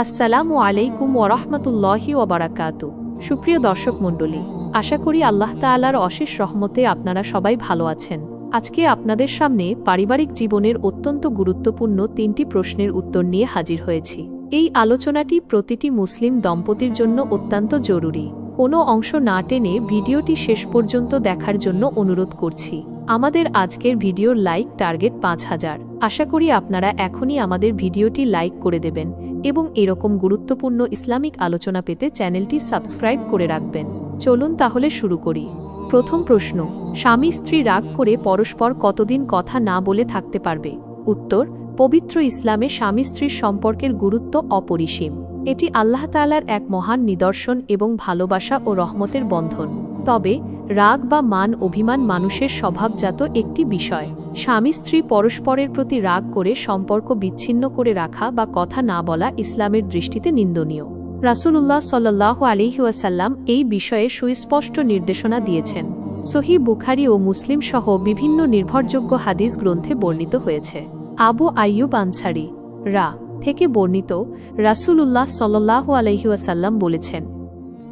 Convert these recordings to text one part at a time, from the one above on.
আসসালামু আলাইকুম ওরহমতুল্লাহি ওবারাকাতু সুপ্রিয় দর্শক মণ্ডলী, আশা করি আল্লাহ তাআলার অশেষ রহমতে আপনারা সবাই ভালো আছেন। আজকে আপনাদের সামনে পারিবারিক জীবনের অত্যন্ত গুরুত্বপূর্ণ তিনটি প্রশ্নের উত্তর নিয়ে হাজির হয়েছি। এই আলোচনাটি প্রতিটি মুসলিম দম্পতির জন্য অত্যন্ত জরুরি। কোনো অংশ না টেনে ভিডিওটি শেষ পর্যন্ত দেখার জন্য অনুরোধ করছি। আমাদের আজকের ভিডিওর লাইক টার্গেট পাঁচ হাজার। আশা করি আপনারা এখনই আমাদের ভিডিওটি লাইক করে দেবেন। এবং এরকম গুরুত্বপূর্ণ ইসলামিক আলোচনা পেতে চ্যানেলটি সাবস্ক্রাইব করে রাখবেন। চলুন তাহলে শুরু করি। প্রথম প্রশ্ন, স্বামী স্ত্রী রাগ করে পরস্পর কতদিন কথা না বলে থাকতে পারবে? উত্তর, পবিত্র ইসলামে স্বামী স্ত্রীর সম্পর্কের গুরুত্ব অপরিসীম। এটি আল্লাহ তালার এক মহান নিদর্শন এবং ভালোবাসা ও রহমতের বন্ধন। তবে, রাগ বা মান অভিমান মানুষের স্বভাবজাত একটি বিষয়। স্বামী স্ত্রী পরস্পরের প্রতি রাগ করে সম্পর্ক বিচ্ছিন্ন করে রাখা বা কথা না বলা ইসলামের দৃষ্টিতে নিন্দনীয়। রাসূলুল্লাহ সাল্লাহ আলিহাসাল্লাম এই বিষয়ে সুস্পষ্ট নির্দেশনা দিয়েছেন। সহি বুখারি ও মুসলিম সহ বিভিন্ন নির্ভরযোগ্য হাদিস গ্রন্থে বর্ণিত হয়েছে। আবু আইয়ুব আনসারি, রা, থেকে বর্ণিত রাসূলুল্লাহ সাল্লাহ আলহিউসাল্লাম বলেছেন,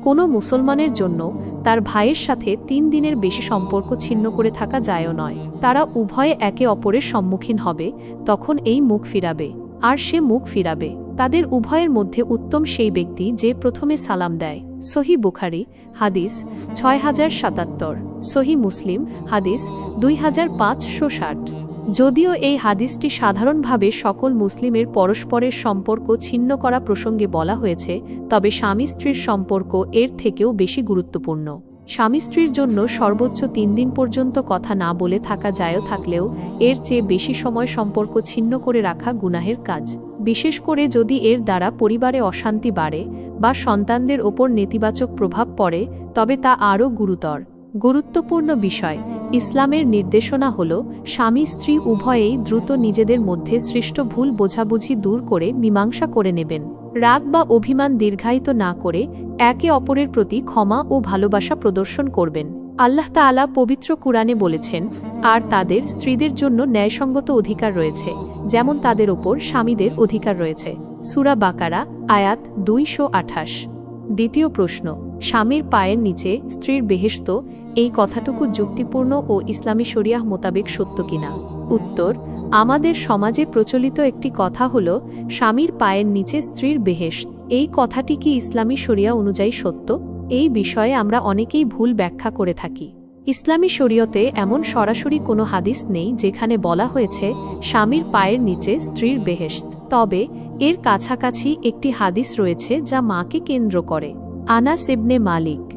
কোনো মুসলমানের জন্য তার ভাইয়ের সাথে তিন দিনের বেশি সম্পর্ক ছিন্ন করে থাকা যায়ও নয়। তারা উভয়ে একে অপরের সম্মুখীন হবে, তখন এই মুখ ফিরাবে, আর সে মুখ ফিরাবে। তাদের উভয়ের মধ্যে উত্তম সেই ব্যক্তি যে প্রথমে সালাম দেয়। সহি বুখারি, হাদিস ছয় হাজার সাতাত্তর। সহি মুসলিম, হাদিস দুই হাজার পাঁচশো ষাট। যদিও এই হাদিসটি সাধারণভাবে সকল মুসলিমের পরস্পরের সম্পর্ক ছিন্ন করা প্রসঙ্গে বলা হয়েছে, তবে স্বামী স্ত্রীর সম্পর্ক এর থেকেও বেশি গুরুত্বপূর্ণ। স্বামী স্ত্রীর জন্য সর্বোচ্চ তিন দিন পর্যন্ত কথা না বলে থাকা যায়ও থাকলেও এর চেয়ে বেশি সময় সম্পর্ক ছিন্ন করে রাখা গুনাহের কাজ। বিশেষ করে যদি এর দ্বারা পরিবারে অশান্তি বাড়ে বা সন্তানদের ওপর নেতিবাচক প্রভাব পড়ে, তবে তা আরও গুরুতর। গুরুত্বপূর্ণ বিষয় ইসলামের নির্দেশনা হল, স্বামী স্ত্রী উভয়েই দ্রুত নিজেদের মধ্যে সৃষ্ট ভুল বোঝাবুঝি দূর করে মীমাংসা করে নেবেন। রাগ বা অভিমান দীর্ঘায়িত না করে একে অপরের প্রতি ক্ষমা ও ভালোবাসা প্রদর্শন করবেন। আল্লাহ তাআলা পবিত্র কুরআনে বলেছেন, আর তাদের স্ত্রীদের জন্য ন্যায়সঙ্গত অধিকার রয়েছে, যেমন তাদের ওপর স্বামীদের অধিকার রয়েছে। সুরা বাকারা, আয়াত দুইশো আঠাশ। দ্বিতীয় প্রশ্ন, স্বামীর পায়ের নিচে স্ত্রীর বেহেস্ত এই কথাটুকু যুক্তিপূর্ণ ও ইসলামী শরিয়াহ মোতাবেক সত্য কিনা? উত্তর, আমাদের সমাজে প্রচলিত একটি কথা হল, স্বামীর পায়ের নিচে স্ত্রীর বেহেস্ত এই কথাটি কি ইসলামী শরিয়া অনুযায়ী সত্য? এই বিষয়ে আমরা অনেকেই ভুল ব্যাখ্যা করে থাকি। ইসলামী শরীয়তে এমন সরাসরি কোনো হাদিস নেই যেখানে বলা হয়েছে, স্বামীর পায়ের নিচে স্ত্রীর বেহেস্ত তবে, এর কাছাকাছি একটি হাদিস রয়েছে যা মাকে কেন্দ্র করে। আনাস ইবনে মালিক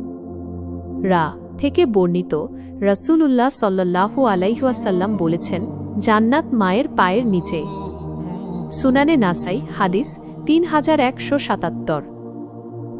রা থেকে বর্ণিত রসুলুল্লাহ সাল্লাহু আলাইহাসাল্লাম বলেছেন, জান্নাত মায়ের পায়ের নিচে। সুনানে নাসাই, হাদিস তিন হাজার একশো সাতাত্তর।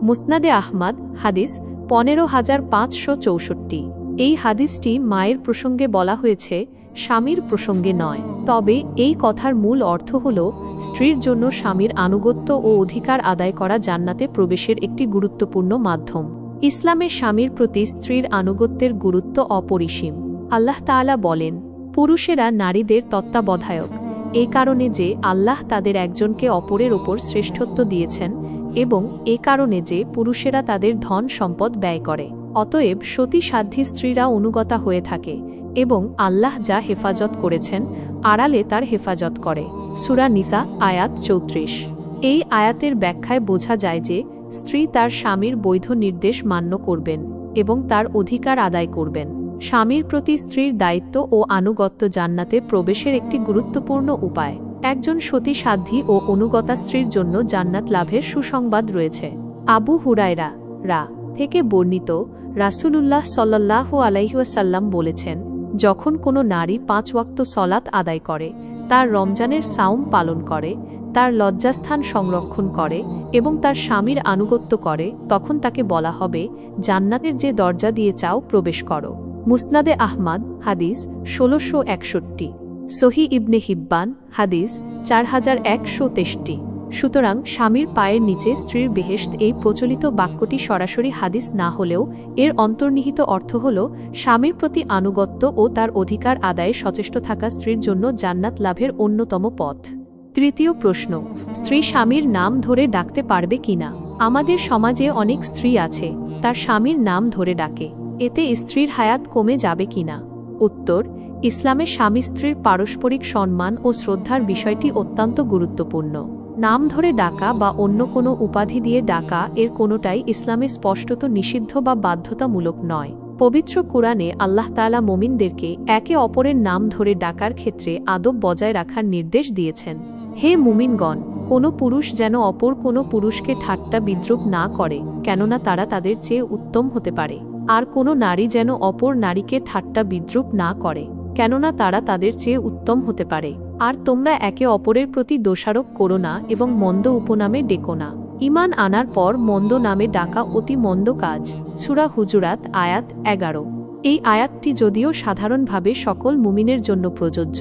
মুসনাদে আহমাদ, হাদিস পনেরো হাজার পাঁচশো চৌষট্টি। এই হাদিসটি মায়ের প্রসঙ্গে বলা হয়েছে, স্বামীর প্রসঙ্গে নয়। তবে এই কথার মূল অর্থ হল, স্ত্রীর জন্য স্বামীর আনুগত্য ও অধিকার আদায় করা জান্নাতে প্রবেশের একটি গুরুত্বপূর্ণ মাধ্যম। ইসলামের স্বামীর প্রতি স্ত্রীর আনুগত্যের গুরুত্ব অপরিসীম। আল্লাহ তাআলা বলেন, পুরুষেরা নারীদের তত্ত্বাবধায়ক। এ কারণে যে আল্লাহ তাদের একজনকে অপরের ওপর শ্রেষ্ঠত্ব দিয়েছেন এবং এ কারণে যে পুরুষেরা তাদের ধন সম্পদ ব্যয় করে। অতএব সতী সাধ্যী স্ত্রীরা অনুগতা হয়ে থাকে এবং আল্লাহ যা হেফাজত করেছেন, আড়ালে তার হেফাজত করে। সুরা নিসা, আয়াত চৌত্রিশ। এই আয়াতের ব্যাখ্যায় বোঝা যায় যে স্ত্রী তার স্বামীর বৈধ নির্দেশ মান্য করবেন এবং তার অধিকার আদায় করবেন। স্বামীর প্রতি স্ত্রীর দায়িত্ব ও আনুগত্য জান্নাতে প্রবেশের একটি গুরুত্বপূর্ণ উপায়। একজন সতী সাধ্যী ও অনুগতা স্ত্রীর জন্য জান্নাত লাভের সুসংবাদ রয়েছে। আবু হুরায়রা রা থেকে বর্ণিত রাসূলুল্লাহ সাল্লাহ আলাইহাসাল্লাম বলেছেন, যখন কোনো নারী পাঁচ ওয়াক্ত সলাত আদায় করে, তার রমজানের সাউম পালন করে তার লজ্জাস্থান সংরক্ষণ করে এবং তার স্বামীর আনুগত্য করে, তখন তাকে বলা হবে, জান্নাতের যে দরজা দিয়ে চাও, প্রবেশ করো। মুসনাদে আহমাদ, হাদিস ষোলোশো একষট্টি। সহি ইবনে হিব্বান, হাদিস চার হাজার একশো তেষ্টি সুতরাং স্বামীর পায়ের নিচে স্ত্রীর বেহেস্ত এই প্রচলিত বাক্যটি সরাসরি হাদিস না হলেও এর অন্তর্নিহিত অর্থ হল স্বামীর প্রতি আনুগত্য ও তার অধিকার আদায়ে সচেষ্ট থাকা স্ত্রীর জন্য জান্নাত লাভের অন্যতম পথ। তৃতীয় প্রশ্ন, স্ত্রী স্বামীর নাম ধরে ডাকতে পারবে কিনা? আমাদের সমাজে অনেক স্ত্রী আছে, তার স্বামীর নাম ধরে ডাকে, এতে স্ত্রীর হায়াত কমে যাবে কিনা? উত্তর, ইসলামে স্বামী স্ত্রীর পারস্পরিক সম্মান ও শ্রদ্ধার বিষয়টি অত্যন্ত গুরুত্বপূর্ণ। নাম ধরে ডাকা বা অন্য কোনো উপাধি দিয়ে ডাকা এর কোনোটাই ইসলামে স্পষ্টত নিষিদ্ধ বা বাধ্যতামূলক নয়। পবিত্র কোরআনে আল্লাহ তাআলা মোমিনদেরকে একে অপরের নাম ধরে ডাকার ক্ষেত্রে আদব বজায় রাখার নির্দেশ দিয়েছেন। হে মুমিনগণ, কোনো পুরুষ যেন অপর কোনো পুরুষকে ঠাট্টা বিদ্রুপ না করে, কেননা তারা তাদের চেয়ে উত্তম হতে পারে। আর কোনো নারী যেন অপর নারীকে ঠাট্টা বিদ্রুপ না করে, কেননা তারা তাদের চেয়ে উত্তম হতে পারে। আর তোমরা একে অপরের প্রতি দোষারোপ করো না এবং মন্দ উপনামে ডেকো না। ইমান আনার পর মন্দ নামে ডাকা অতি মন্দ কাজ। সুরা হুজুরাত, আয়াত এগারো। এই আয়াতটি যদিও সাধারণভাবে সকল মুমিনের জন্য প্রযোজ্য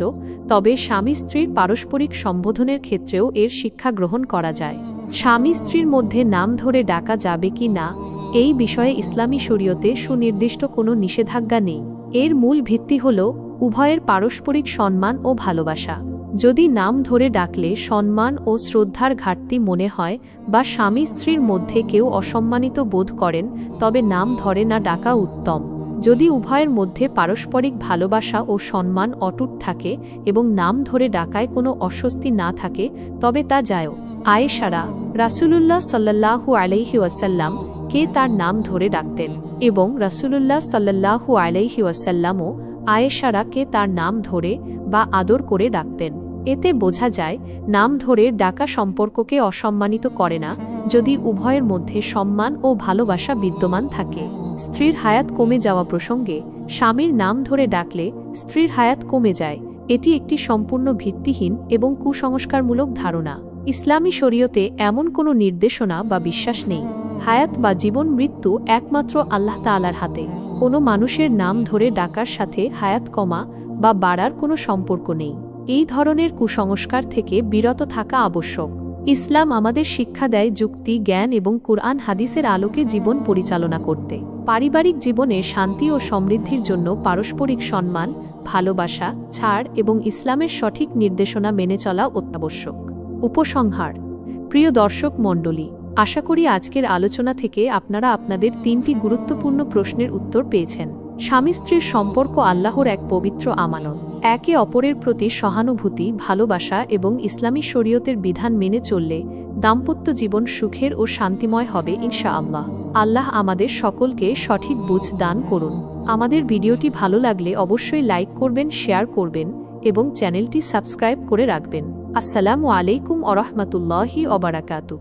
তবে স্বামী স্ত্রীর পারস্পরিক সম্বোধনের ক্ষেত্রেও এর শিক্ষা গ্রহণ করা যায়। স্বামী স্ত্রীর মধ্যে নাম ধরে ডাকা যাবে কি না, এই বিষয়ে ইসলামী শরীয়তে সুনির্দিষ্ট কোনো নিষেধাজ্ঞা নেই। এর মূল ভিত্তি হল উভয়ের পারস্পরিক সম্মান ও ভালোবাসা। যদি নাম ধরে ডাকলে সম্মান ও শ্রদ্ধার ঘাটতি মনে হয় বা স্বামী স্ত্রীর মধ্যে কেউ অসম্মানিত বোধ করেন, তবে নাম ধরে না ডাকা উত্তম। যদি উভয়ের মধ্যে পারস্পরিক ভালোবাসা ও সম্মান অটুট থাকে এবং নাম ধরে ডাকায় কোনো অস্বস্তি না থাকে, তবে তা যায়ও আয়েশারা, রাসুলুল্লাহ সাল্লাহু আলাইহি ওয়াসাল্লাম কে তার নাম ধরে ডাকতেন এবং রাসুলুল্লাহ সাল্লাহু আলাইহি ওয়াসাল্লামও আয়েশারা কে তার নাম ধরে বা আদর করে ডাকতেন। এতে বোঝা যায়, নাম ধরে ডাকা সম্পর্ককে অসম্মানিত করে না যদি উভয়ের মধ্যে সম্মান ও ভালোবাসা বিদ্যমান থাকে। স্ত্রীর হায়াত কমে যাওয়া প্রসঙ্গে স্বামীর নাম ধরে ডাকলে স্ত্রীর হায়াত কমে যায়। এটি একটি সম্পূর্ণ ভিত্তিহীন এবং কুসংস্কারমূলক ধারণা। ইসলামী শরীয়তে এমন কোনো নির্দেশনা বা বিশ্বাস নেই। হায়াত বা জীবন মৃত্যু একমাত্র আল্লাহ তালার হাতে। কোনো মানুষের নাম ধরে ডাকার সাথে হায়াত কমা বা বাড়ার কোনো সম্পর্ক নেই। এই ধরনের কুসংস্কার থেকে বিরত থাকা আবশ্যক। ইসলাম আমাদের শিক্ষা দেয় যুক্তি, জ্ঞান এবং কুরআন হাদিসের আলোকে জীবন পরিচালনা করতে। পারিবারিক জীবনে শান্তি ও সমৃদ্ধির জন্য পারস্পরিক সম্মান, ভালোবাসা, ছাড় এবং ইসলামের সঠিক নির্দেশনা মেনে চলা অত্যাবশ্যক। উপসংহার। প্রিয় দর্শক মণ্ডলী, আশা করি আজকের আলোচনা থেকে আপনারা আপনাদের তিনটি গুরুত্বপূর্ণ প্রশ্নের উত্তর পেয়েছেন। স্বামী স্ত্রীর সম্পর্ক আল্লাহর এক পবিত্র আমানত। একে অপরের প্রতি সহানুভূতি, ভালোবাসা এবং ইসলামী শরীয়তের বিধান মেনে চললে দাম্পত্য জীবন সুখের ও শান্তিময় হবে ইনশা আল্লাহ আল্লাহ আমাদের সকলকে সঠিক বুঝ দান করুন। আমাদের ভিডিওটি ভালো লাগলে অবশ্যই লাইক করবেন, শেয়ার করবেন এবং চ্যানেলটি সাবস্ক্রাইব করে রাখবেন। আসসালামু আলাইকুম আরহামতুল্লাহি অবরাকাতু